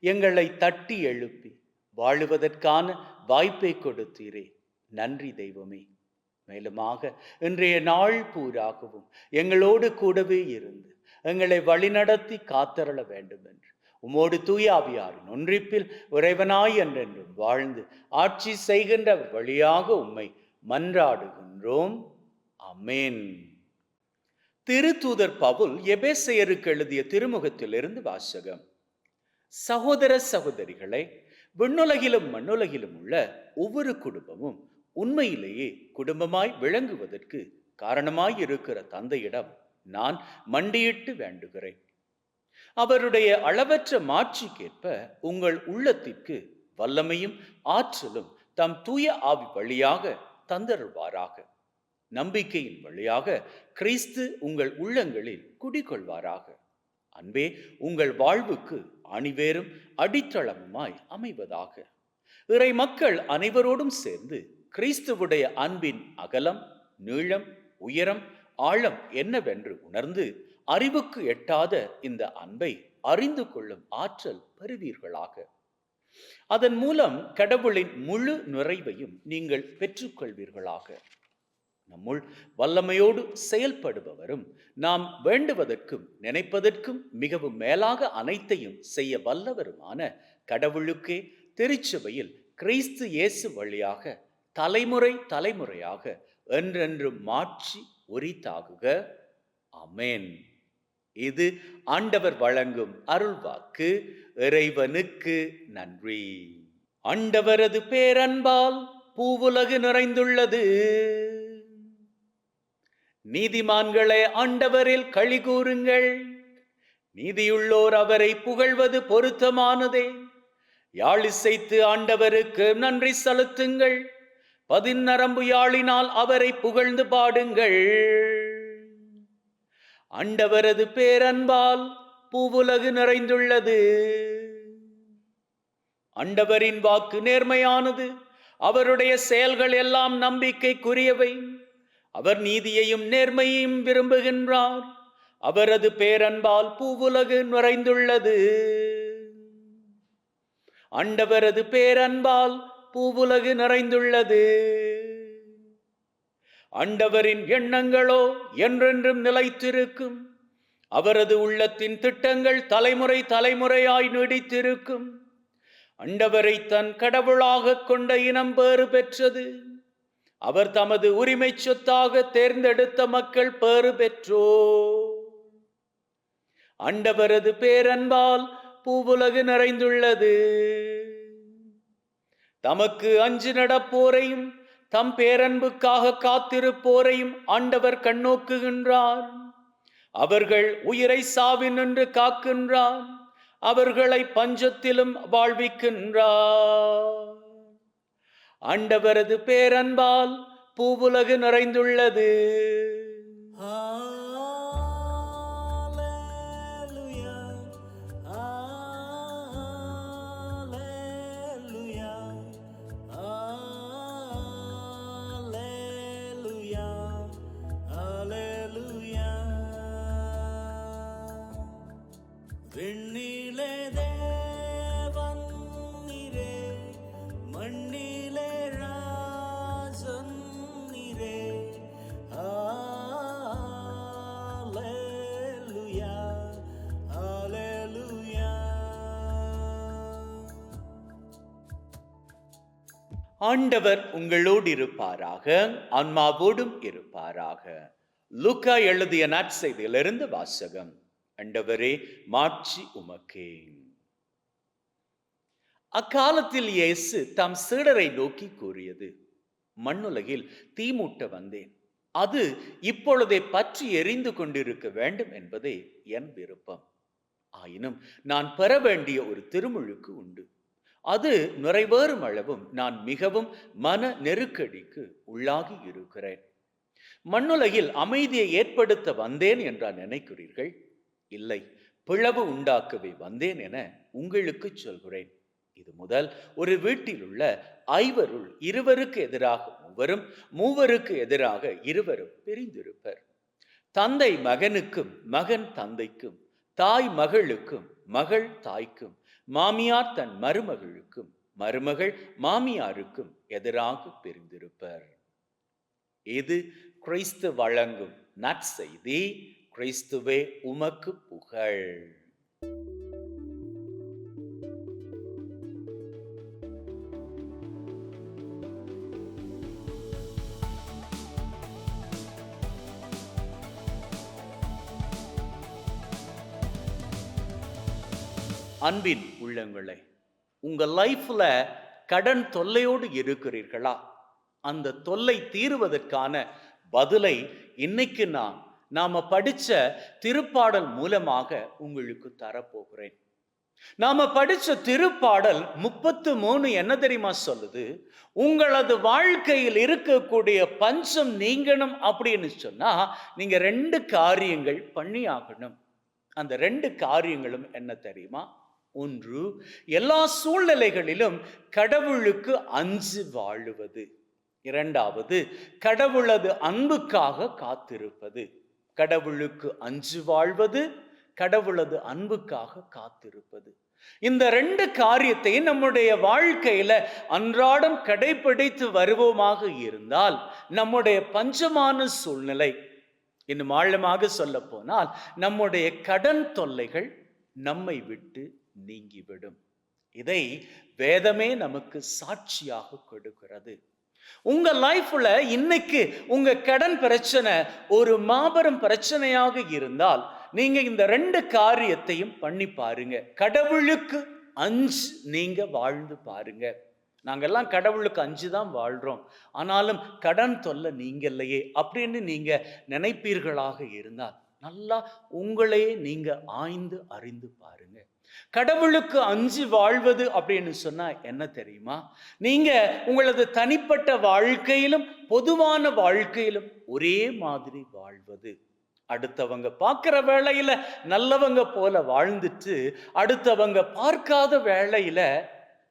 எங்களை தட்டி எழுப்பி வாழுவதற்கான வாய்ப்பை கொடுத்தீரே. நன்றி தெய்வமே. மேலுமாக இன்றைய நாள் பூராகவும் எங்களோடு கூடவே இருந்து எங்களை வழிநடத்தி காத்தரள வேண்டும் என்று உமோடு தூயாவியாரின் ஒன்றிப்பில் உறைவனாய் என்றென்றும் வாழ்ந்து ஆட்சி செய்கின்ற வழியாக உம்மை மன்றாடுகின்றோம். அமேன். திருத்தூதர் பவுல் எபேசையருக்கு எழுதிய திருமுகத்திலிருந்து வாசகம். சகோதர சகோதரிகளை விண்ணுலகிலும் மண்ணுலகிலும் உள்ள ஒவ்வொரு குடும்பமும் உண்மையிலேயே குடும்பமாய் விளங்குவதற்கு காரணமாய் இருக்கிற தந்தையிடம் நான் மண்டியிட்டு வேண்டுகிறேன். அவருடைய அளவற்ற மாட்சிக்கேற்ப உங்கள் உள்ளத்திற்கு வல்லமையும் ஆற்றலும் தம் தூய ஆவி வழியாக தந்தருள்வாராக. நம்பிக்கையின் வழியாக கிறிஸ்து உங்கள் உள்ளங்களில் குடிகொள்வாராக. அன்பே உங்கள் வாழ்வுக்கு அணிவேரும் அடித்தளமுமாய் அமைவதாக. இறை மக்கள் அனைவரோடும் சேர்ந்து கிறிஸ்துவுடைய அன்பின் அகலம் நீளம் உயரம் ஆழம் என்னவென்று உணர்ந்து அறிவுக்கு எட்டாத இந்த அன்பை அறிந்து கொள்ளும் ஆற்றல் பெறுவீர்களாக. அதன் மூலம் கடவுளின் முழு நிறைவையும் நீங்கள் பெற்றுக்கொள்வீர்களாக. நம்முள் வல்லமையோடு செயல்படுபவரும். நாம் வேண்டுவதற்கும் நினைப்பதற்கும் மிகவும் மேலாக அனைத்தையும் செய்ய வல்லவருமான கடவுளுக்கே திருச்சபையில் கிறிஸ்து இயேசு வழியாக தலைமுறை தலைமுறையாக என்றென்று மாற்றி உரித்தாகுக. அமேன் இது ஆண்டவர் வழங்கும் அருள்வாக்கு. இறைவனுக்கு நன்றி. ஆண்டவரது பேரன்பால் பூவுலகு நிறைந்துள்ளது. நீதிமான்களே ஆண்டவரில் களி கூறுங்கள். நீதியுள்ளோர் அவரை புகழ்வது பொருத்தமானதே. யாழிசைத்து ஆண்டவருக்கு நன்றி செலுத்துங்கள். பதிநரம்பு யாழினால் அவரை புகழ்ந்து பாடுங்கள். ஆண்டவரது பேரன்பால் பூவுலகு நிறைந்துள்ளது. அண்டவரின் வாக்கு நேர்மையானது. அவருடைய செயல்கள் எல்லாம் நம்பிக்கைக்குரியவை. அவர் நீதியையும் நேர்மையையும் விரும்புகின்றார். அவரது பேரன்பால் பூவுலகு நிறைந்துள்ளது. ஆண்டவரது பேரன்பால் பூவுலகு நிறைந்துள்ளது. ஆண்டவரின் எண்ணங்களோ என்றென்றும் நிலைத்திருக்கும். அவரது உள்ளத்தின் திட்டங்கள் தலைமுறை தலைமுறையாய் நீடித்திருக்கும். அண்டவரை தன் கடவுளாக கொண்ட இனம் பேறு பெற்றது. அவர் தமது உரிமை சொத்தாக தேர்ந்தெடுத்த மக்கள் பேறு பெற்றோ. ஆண்டவரது பேரன்பால் பூவுலகு நிறைந்துள்ளது. தமக்கு அஞ்சு நடப்போரையும் தம் பேரன்புக்காக காத்திருப்போரையும் ஆண்டவர் கண்ணோக்குகின்றார். அவர்கள் உயிரை சாவினின்று காக்கின்றார். அவர்களை பஞ்சத்திலும் வாழ்விக்கின்றார். ஆண்டவரது பேரன்பால் பூவுலகு நிறைந்துள்ளது Hallelujah. ஆண்டவர் உங்களோடு இருப்பாராக ஆன்மாவோடும் இருப்பாராக. லுக்கா எழுதிய நற்செய்தியிலிருந்து வாசகம். ஆண்டவரே மாட்சி உமக்கே. அக்காலத்தில் இயேசு தம் சீடரை நோக்கி கூறியது மண்ணுலகில் தீமூட்ட வந்தேன். அது இப்பொழுதே பற்றி எரிந்து கொண்டிருக்க வேண்டும் என்பதே என் விருப்பம். ஆயினும் நான் பெற வேண்டிய ஒரு திருமுழுக்கு உண்டு. அது நிறைவேறும் அளவும் நான் மிகவும் மன நெருக்கடிக்கு உள்ளாகி இருக்கிறேன். மண்ணுலகில் அமைதியை ஏற்படுத்த வந்தேன் என்றா நினைக்கிறீர்கள்? இல்லை பிளவு உண்டாக்கவே வந்தேன் என உங்களுக்கு சொல்கிறேன். இது முதல். ஒரு வீட்டில் உள்ள ஐவருள் இருவருக்கு எதிராக மூவரும் மூவருக்கு எதிராக இருவரும் பிரிந்திருப்பர். தந்தை மகனுக்கும் மகன் தந்தைக்கும் தாய் மகளுக்கும் மகள் தாய்க்கும் மாமியார் தன் மருமகளுக்கும் மருமகள் மாமியாருக்கும் எதிராக பிரிந்திருப்பர். இது கிறிஸ்து வழங்கும் நற்செய்தி கிறிஸ்துவே உமக்கு புகழ். அன்பின் உள்ளங்களே உங்கள் லைஃப்பில் கடன் தொல்லையோடு இருக்கிறீர்களா? அந்த தொல்லை தீருவதற்கான பதிலை இன்னைக்கு நான் நாம படிச்ச திருப்பாடல் மூலமாக உங்களுக்கு தரப்போகிறேன். நாம படிச்ச திருப்பாடல் முப்பத்து மூணு என்ன தெரியுமா சொல்லுது? உங்களது வாழ்க்கையில் இருக்கக்கூடிய பஞ்சம் நீங்கணும் அப்படின்னு சொன்னா நீங்க ரெண்டு காரியங்கள் பண்ணி ஆகணும் அந்த ரெண்டு காரியங்களும் என்ன தெரியுமா? ஒன்று எல்லா சூழ்நிலைகளிலும் கடவுளுக்கு அஞ்சு வாழுவது. இரண்டாவது கடவுளது அன்புக்காக காத்திருப்பது. கடவுளுக்கு அஞ்சு வாழ்வது கடவுளது அன்புக்காக காத்திருப்பது. இந்த ரெண்டு காரியத்தை நம்முடைய வாழ்க்கையில அன்றாடம் கடைபிடித்து வருவோமாக இருந்தால் நம்முடைய பஞ்சமான சூழ்நிலை இன்னும் ஆழமாக சொல்ல போனால் நம்முடைய கடன் தொல்லைகள் நம்மை விட்டு நீங்கிவிடும். இதை வேதமே நமக்கு சாட்சியாக கொடுக்கிறது. உங்க லைஃப்ல இன்னைக்கு உங்க கடன் பிரச்சனை ஒரு மாபெரும் பிரச்சனையாக இருந்தால் நீங்க இந்த ரெண்டு காரியத்தையும் பண்ணி பாருங்க. கடவுளுக்கு அஞ்சு நீங்க வாழ்ந்து பாருங்க. நாங்கெல்லாம் கடவுளுக்கு அஞ்சு தான் வாழ்றோம். ஆனாலும் கடன் தொல்லை நீங்க இல்லையே அப்படின்னு நீங்க நினைப்பீர்களாக இருந்தால் நல்லா உங்களையே நீங்க ஆய்ந்து அறிந்து பாருங்க. கடவுளுக்கு அஞ்சு வாழ்வது அப்படின்னு சொன்னா என்ன தெரியுமா? நீங்க உங்களது தனிப்பட்ட வாழ்க்கையிலும் பொதுவான வாழ்க்கையிலும் ஒரே மாதிரி வாழ்வது. அடுத்தவங்க பார்க்குற வேளையில நல்லவங்க போல வாழ்ந்துட்டு அடுத்தவங்க பார்க்காத வேளையில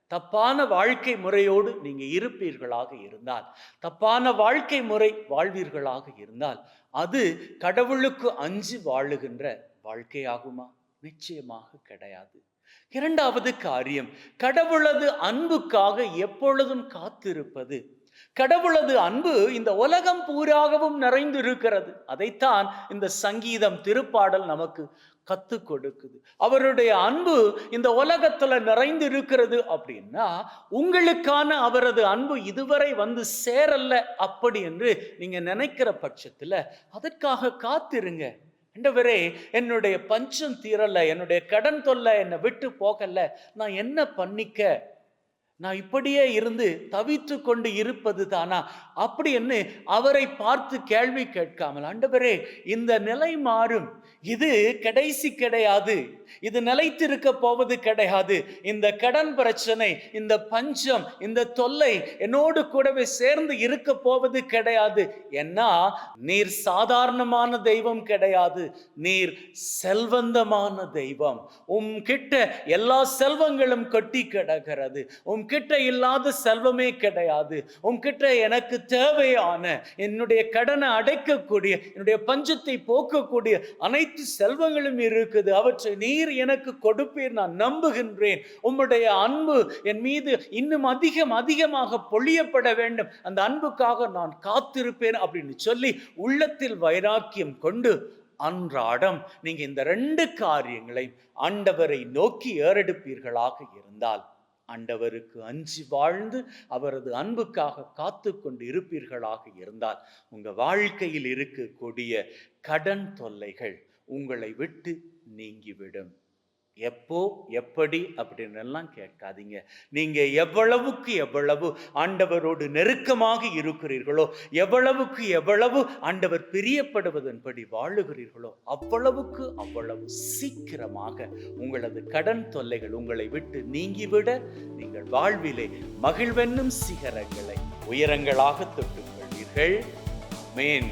தப்பான வாழ்க்கை முறையோடு நீங்க இருப்பீர்களாக இருந்தால் தப்பான வாழ்க்கை முறை வாழ்வீர்களாக இருந்தால் அது கடவுளுக்கு அஞ்சு வாழுகின்ற வாழ்க்கையாகுமா? நிச்சயமாக கிடையாது. இரண்டாவது காரியம் கடவுளது அன்புக்காக எப்பொழுதும் காத்திருப்பது. கடவுளது அன்பு இந்த உலகம் பூராகவும் நிறைந்து இருக்கிறது அதைத்தான் இந்த சங்கீதம் திருப்பாடல் நமக்கு கத்து கொடுக்குது. அவருடைய அன்பு இந்த உலகத்துல நிறைந்து இருக்கிறது அப்படின்னா உங்களுக்கான அவரது அன்பு இதுவரை வந்து சேரல்ல அப்படி என்று நீங்க நினைக்கிற பட்சத்துல அதற்காக காத்திருங்க. ஆண்டவரே என்னுடைய பஞ்சம் தீரலை என்னுடைய கடன் தொல்லை என்னை விட்டு போகலை. நான் என்ன பண்ணிக்க? நான் இப்படியே இருந்து தவித்து கொண்டு இருப்பது தானா? அப்படி என்று அவரை பார்த்து கேள்வி கேட்காமல் ஆண்டவரே இந்த நிலை மாறும். இது கடைசி கிடையாது. இது நிலைத்திருக்க போவது கிடையாது. இந்த கடன் பிரச்சனை இந்த பஞ்சம் இந்த தொல்லை என்னோடு கூடவே சேர்ந்து இருக்க போவது கிடையாது. ஏன்னா நீர் சாதாரணமான தெய்வம் கிடையாது. நீர் செல்வந்தமான தெய்வம். உம் கிட்ட எல்லா செல்வங்களும் கொட்டி கிடக்கிறது. உம் உன்கிட்ட இல்லாத செல்வமே கிடையாது. உன்கிட்ட எனக்கு தேவையான என்னுடைய கடனை அடைக்கக்கூடிய என்னுடைய பஞ்சத்தை போக்கக்கூடிய அனைத்து செல்வங்களும் இருக்குது. அவற்றை நீர் எனக்கு கொடுப்பீர். நான் நம்புகின்றேன். உம்முடைய அன்பு என் மீது இன்னும் அதிகம் அதிகமாக பொழியப்பட வேண்டும். அந்த அன்புக்காக நான் காத்திருப்பேன் அப்படின்னு சொல்லி உள்ளத்தில் வைராக்கியம் கொண்டு அன்றாடம் நீங்கள் இந்த ரெண்டு காரியங்களை ஆண்டவரை நோக்கி ஏறெடுப்பீர்களாக இருந்தால் ஆண்டவருக்கு அஞ்சி வாழ்ந்து அவரது அன்புக்காக காத்து கொண்டு இருப்பீர்களாக இருந்தால் உங்க வாழ்க்கையில் இருக்கக்கூடிய கடன் தொல்லைகள் உங்களை விட்டு நீங்கிவிடும். எப்போ எப்படி அப்படின்னு எல்லாம் கேட்காதீங்க. நீங்கள் எவ்வளவுக்கு எவ்வளவு ஆண்டவரோடு நெருக்கமாக இருக்கிறீர்களோ எவ்வளவுக்கு எவ்வளவு ஆண்டவர் பிரியப்படுவதன்படி வாழுகிறீர்களோ அவ்வளவுக்கு அவ்வளவு சீக்கிரமாக உங்களது கடன் தொல்லைகள் உங்களை விட்டு நீங்கிவிட நீங்கள் வாழ்விலே மகிழ்வென்னும் சிகரங்களை உயரங்களாக தொட்டுக் கொள்வீர்கள். மேன்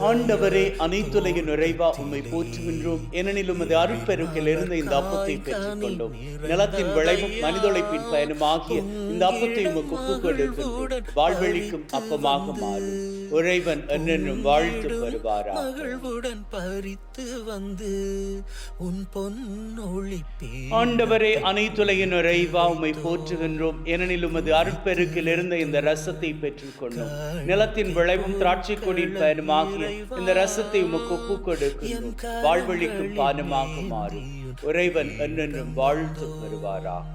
ஆண்டவரே அனைத்துலக நிறைவா உம்மை போற்றுகின்றோம். ஏனெனில் உமது அருட்பெருக்கில் இருந்து இந்த அப்பத்தை பெற்றுக் கொண்டோம் நிலத்தின் விளைவும் மனிதொழைப்பின் பயனுமாகிய இந்த அப்பத்தை உமக்கு வாழ்வெளிக்கும் அப்பமாக மாறும் இறைவன் என்னென்னும் வாழ்த்து வருவாரா மகிழ்வுடன் பறித்து வந்து உன் பொன்னொழிப்பே ஆண்டவரே அனைத்துலக நிறைவா உம்மை போற்றுகின்றோம். ஏனெனில் உமது அருட்பெருக்கில் இருந்த இந்த ரசத்தை பெற்றுக் கொண்டோம் நிலத்தின் விளைவும் திராட்சை கொடியின் பயனுமாகிய இந்த ரசத்தை உமக்கு ஒப்புக் கொடுக்கின்றோம் வாழ்வெளிக்கும் பானமாக மாறும் இறைவன் என்னென்றும் வாழ்த்து பெறுவாராக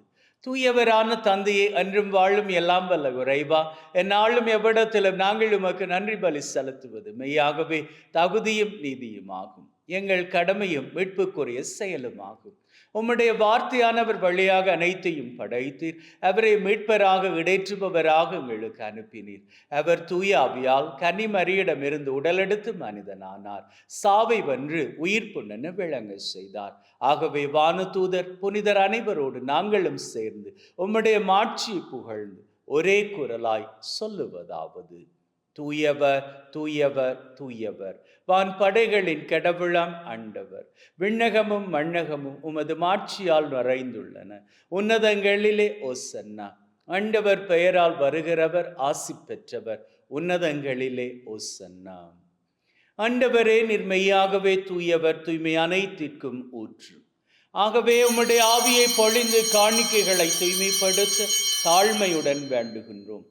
தூயவரான தந்தையை அன்றும் வாழும் எல்லாம் வல்ல குறைவா. என்னாலும் எவ்விடத்திலும் நாங்கள் உமக்கு நன்றி பலி செலுத்துவது மெய்யாகவே தகுதியும் நீதியுமாகும். எங்கள் கடமையும் மீட்புக்குரிய செயலுமாகும். உம்முடைய வார்த்தையானவர் வழியாக அனைத்தையும் படைத்தீர். அவரை மீட்பராக இடைற்றுபவராக எங்களுக்கு அனுப்பினீர். அவர் தூயாவியால் ஆவியால் உடலெடுத்து மனிதனானார். சாவை வென்று உயிர் புண்ணென விளங்க செய்தார். ஆகவே வானதூதர் புனிதர் அனைவரோடு நாங்களும் சேர்ந்து உம்முடைய மாட்சி புகழ்ந்து ஒரே குரலாய் சொல்லுவதாவது. தூயவர் தூயவர் தூயவர். வான் படைகளின் கடவுளாம் ஆண்டவர். விண்ணகமும் மண்ணகமும் உமது மாட்சியால் நிறைந்துள்ளன. உன்னதங்களிலே ஓசன்னா. ஆண்டவர் பெயரால் வருகிறவர் ஆசி பெற்றவர். உன்னதங்களிலே ஓசன்னா. ஆண்டவரே நிர்மையாகவே தூயவர் தூய்மை அனைத்திற்கும் ஊற்று. ஆகவே உம்முடைய ஆவியை பொழிந்து காணிக்கைகளை தூய்மைப்படுத்த தாழ்மையுடன் வேண்டுகின்றோம்.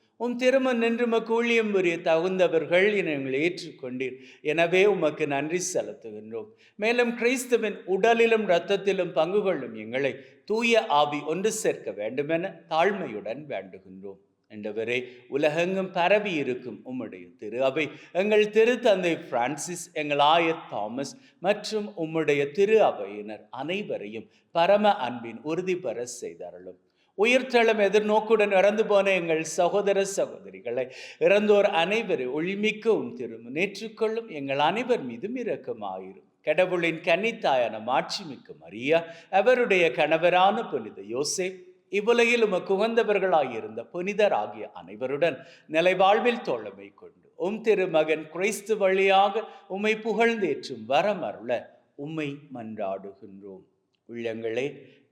உம் திருமண் நின்று உமக்கு ஊழியம் புரிய தகுந்தவர்கள் என எங்களை ஏற்றுக்கொண்டீர். எனவே உமக்கு நன்றி செலுத்துகின்றோம். மேலும் கிறிஸ்துவின் உடலிலும் இரத்தத்திலும் பங்கு கொள்ளும் எங்களை தூய ஆவி ஒன்று சேர்க்க வேண்டுமென தாழ்மையுடன் வேண்டுகின்றோம். என்றவரே உலகெங்கும் பரவி இருக்கும் உம்முடைய திரு அவை எங்கள் திரு தந்தை பிரான்சிஸ் எங்கள் ஆயர் தாமஸ் மற்றும் உம்முடைய திரு அவையினர் அனைவரையும் பரம அன்பின் உறுதி பெற செய்தாரலும் உயிர்த்தளம் எதிர்நோக்குடன் இறந்து போன எங்கள் சகோதர சகோதரிகளை இறந்தோர் அனைவரை ஒளிமிக்க உம் திரும்ப நேற்றுக்கொள்ளும் எங்கள் அனைவர் மீதும் இரக்கமாயிரும். கடவுளின் கன்னித்தாயான மாட்சிமிக்க மரியா அவருடைய கணவரான புனித யோசேப் இவ்வுலகில் உமக்கு உகந்தவர்களாயிருந்த புனிதர் ஆகிய அனைவருடன் நிலைவாழ்வில் தோழமை கொண்டு உம் திருமகன் கிறிஸ்து வழியாக உம்மை புகழ்ந்தேற்றும் வரமருள உம்மை மன்றாடுகின்றோம். உள்ளங்களே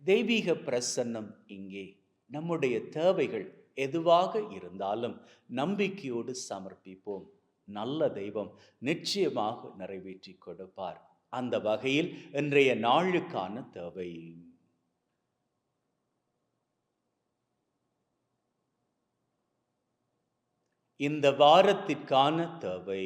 தெய்வீக பிரசன்னம் இங்கே. நம்முடைய தேவைகள் எதுவாக இருந்தாலும் நம்பிக்கையோடு சமர்ப்பிப்போம். நல்ல தெய்வம் நிச்சயமாக நிறைவேற்றி கொடுப்பார். அந்த வகையில் இன்றைய நாளுக்கான தேவை. இந்த வாரத்திற்கான தேவை.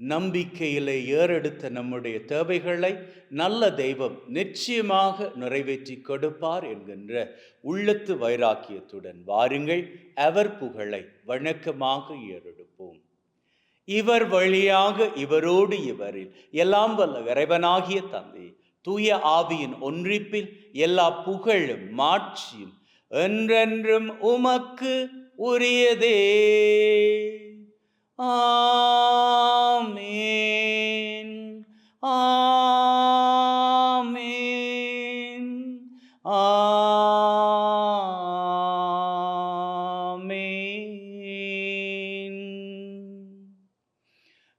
நம்பிக்கையிலே ஏறெடுத்த நம்முடைய தேவைகளை நல்ல தெய்வம் நிச்சயமாக நிறைவேற்றி கொடுப்பார் என்கின்ற உள்ளத்து வைராக்கியத்துடன் வாருங்கள் அவர் புகழை வணக்கமாக ஏறெடுப்போம். இவர் வழியாக இவரோடு இவரில் எல்லாம் வல்ல இறைவனாகிய தந்தை தூய ஆவியின் ஒன்றிப்பில் எல்லா புகழும் மாட்சியும் என்றென்றும் உமக்கு உரியதே. ஆ ஆமீன். ஆமீன். ஆமீன்.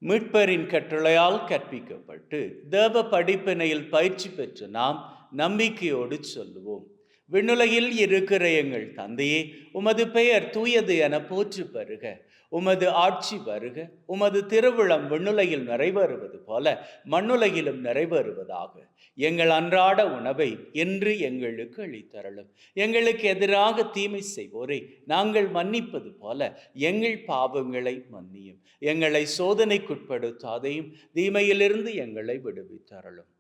மீட்பரின் கட்டளையால் கற்பிக்கப்பட்டு தேவ படிப்பினையில் பயிற்சி பெற்று நாம் நம்பிக்கையோடு சொல்லுவோம். விண்ணுலகில் இருக்கிற எங்கள் தந்தையே உமது பெயர் தூயது என போற்று பெறுக உமது ஆட்சி வருக. உமது திருவிழம் விண்ணுலகில் நிறைவேறுவது போல மண்ணுலகிலும் நிறைவேறுவதாக. எங்கள் அன்றாட உணவை என்று எங்களுக்கு அளித்தரலும் எங்களுக்கு எதிராக தீமை செய்வோரை நாங்கள் மன்னிப்பது போல எங்கள் பாவங்களை மன்னியும். எங்களை சோதனைக்குட்படுத்தாதையும் தீமையிலிருந்து எங்களை விடுவித்தரலும்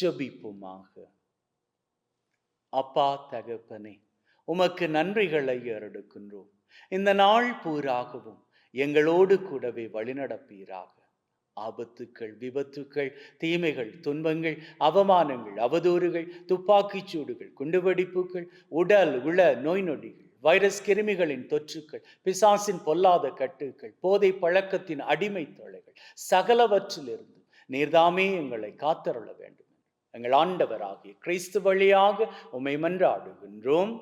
ஜபிப்புமாக. அப்பா தகப்பனே உமக்கு நன்றிகளை ஏறெடுக்கின்றோம். இந்த நாள் பூராகவும் எங்களோடு கூடவே வழிநடப்பீராக. ஆபத்துக்கள் விபத்துக்கள் தீமைகள் துன்பங்கள் அவமானங்கள் அவதூறுகள் துப்பாக்கிச் சூடுகள் குண்டுவெடிப்புகள் உடல் உள நோய் நொடிகள் வைரஸ் கிருமிகளின் தொற்றுக்கள் பிசாசின் பொல்லாத கட்டுக்கள் போதை பழக்கத்தின் அடிமை தொலைகள் சகலவற்றிலிருந்து நீர்தாமே எங்களை காத்தருள வேண்டும். எங்கள் ஆண்டவராகிய கிறிஸ்து வழியாக உமை மன்றாடுகின்றோம்.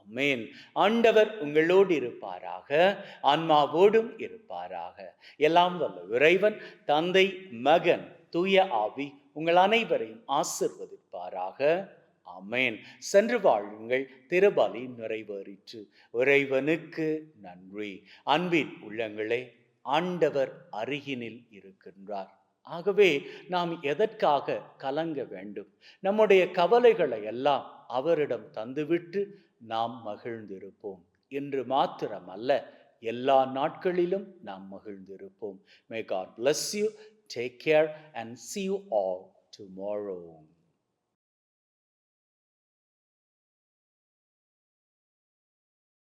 அமேன் ஆண்டவர் உங்களோடு இருப்பாராக ஆன்மாவோடும் இருப்பாராக. எல்லாம் வல்ல இறைவன் தந்தை மகன் தூய ஆவி உங்கள் அனைவரையும் ஆசிர்வதிப்பாராக. அமேன் சென்று வாழுங்கள் திருபலி நிறைவேறிற்று. இறைவனுக்கு நன்றி. அன்பின் உள்ளங்களே ஆண்டவர் அருகினில் இருக்கின்றார். ஆகவே நாம் எதற்காக கலங்க வேண்டும்? நம்முடைய கவலைகளை எல்லாம் அவரிடம் தந்துவிட்டு நாம் மகிழ்ந்திருப்போம். என்று மாத்திரமல்ல எல்லா நாட்களிலும் நாம் மகிழ்ந்திருப்போம். May God bless you take care and see you all tomorrow